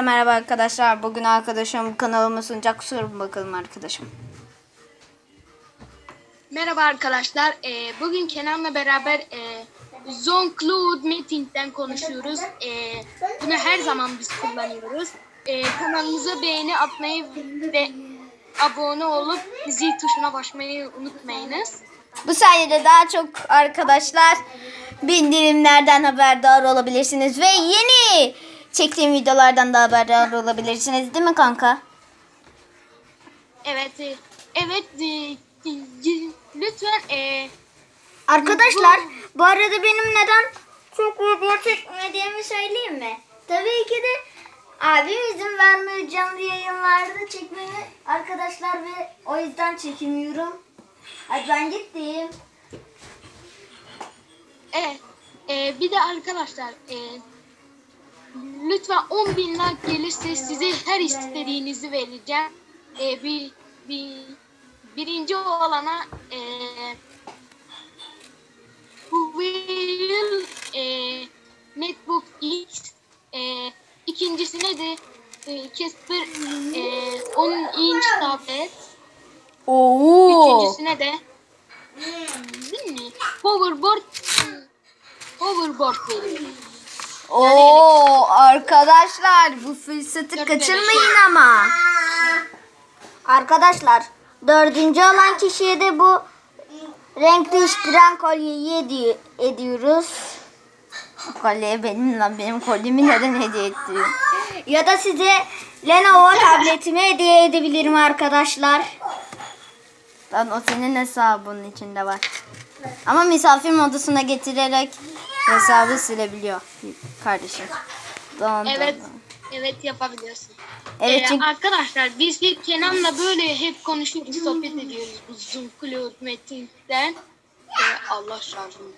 Merhaba arkadaşlar. Bugün arkadaşım kanalımı sunacak. Sorun bakalım arkadaşım. Merhaba arkadaşlar. Ee, bugün Kenan'la beraber e, Jean-Claude Meeting'den konuşuyoruz. Ee, bunu her zaman biz kullanıyoruz. Ee, kanalımıza beğeni atmayı ve abone olup zil tuşuna basmayı unutmayınız. Bu sayede daha çok arkadaşlar bildirimlerden haberdar olabilirsiniz ve yeni çektiğim videolardan da haberdar olabilirsiniz değil mi kanka? Evet, e, evet. e, e, lütfen e, Arkadaşlar bu arada benim neden çok video çekmediğimi söyleyeyim mi? Tabii ki de abim izin vermiyor canlı yayınlarda çekmemi arkadaşlar ve o yüzden çekemiyorum. Hadi ben gittim. Evet. Ee, bir de arkadaşlar e, lütfen 10 bin like gelirse size her istediğinizi vereceğim. E, bir, bir birinci olana e, Huawei e, MacBook X e, ikincisine de e, Casper e, 10 inç tablet Oo. Üçüncüsüne de değil mi? Hoverboard hoverboard veriyor. Oo arkadaşlar bu fırsatı kaçırmayın ama. Arkadaşlar dördüncü olan kişiye de bu renk değiştiren kolyeyi hediye ediyoruz. Bu kolye benim lan benim kolyemi neden hediye ettiriyor? Ya da size Lenovo tabletimi hediye edebilirim arkadaşlar. Lan o senin hesabının içinde var. Ama misafir modusuna getirerek hesabı silebiliyor kardeşim. Don, don, Evet. don. Evet yapabiliyorsun. Evet Ee, çünkü arkadaşlar biz hep Kenan'la böyle hep konuşuyoruz, sohbet ediyoruz bu Zoom Cloud Meeting'den. Ee, Allah şarjımı.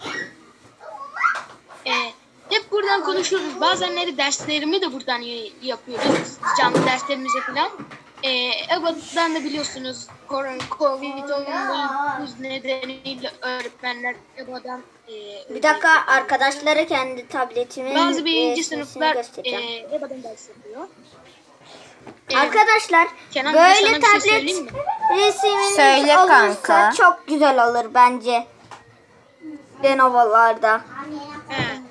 Ee, hep buradan konuşuyoruz. Bazenleri derslerimi de buradan yapıyoruz. Canlı derslerimize falan. Ee, EBA'dan da biliyorsunuz koron- Covid-19 nedeniyle öğretmenler EBA'dan e, bir dakika arkadaşlara kendi tabletimin bazı birinci resmini sınıflar e. EBA'dan ders yapıyor. Ee, Arkadaşlar Kenan, böyle şey tablet mi? resiminiz Söyle olursa kanka. çok güzel olur bence. Lenovo'larda. He.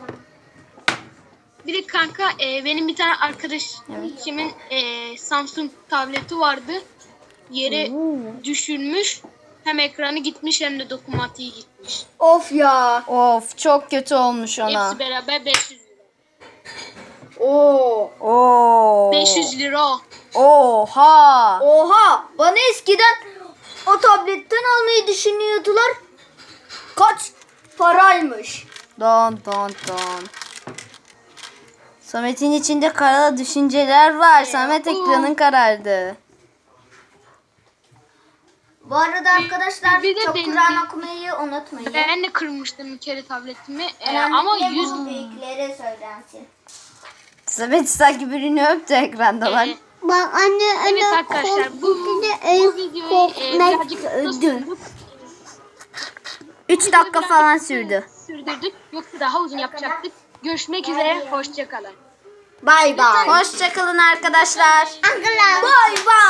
Bir de kanka e, benim bir tane arkadaşımın e, Samsung tableti vardı. Yere düşürmüş. Hem ekranı gitmiş hem de dokunmatiği gitmiş. Of ya. Of çok kötü olmuş ona. Hepsi beraber 500 lira. Oo. Oo. 500 lira. Oha. Oha. Bana eskiden o tabletten almayı düşünüyordular. Kaç paraymış? Don don don. Samet'in içinde kara düşünceler var. Samet ekranın karardı. Bu arada arkadaşlar bir de çok Kur'an okumayı unutmayın. Ben de kırmıştım bir kere tabletimi. E, Önemli ama değil, 100 bu büyüklere söylensin. Samet sanki birini öptü ekranda lan. e, Bak anne Evet anne arkadaşlar bu, bu videoyu e, birazcık kısa öldü. sürdük. 3 dakika falan sürdü. Sürdürdük. Yoksa daha uzun yapacaktık. Görüşmek üzere. Hoşçakalın. Bay bay. Hoşçakalın arkadaşlar. Bay bay.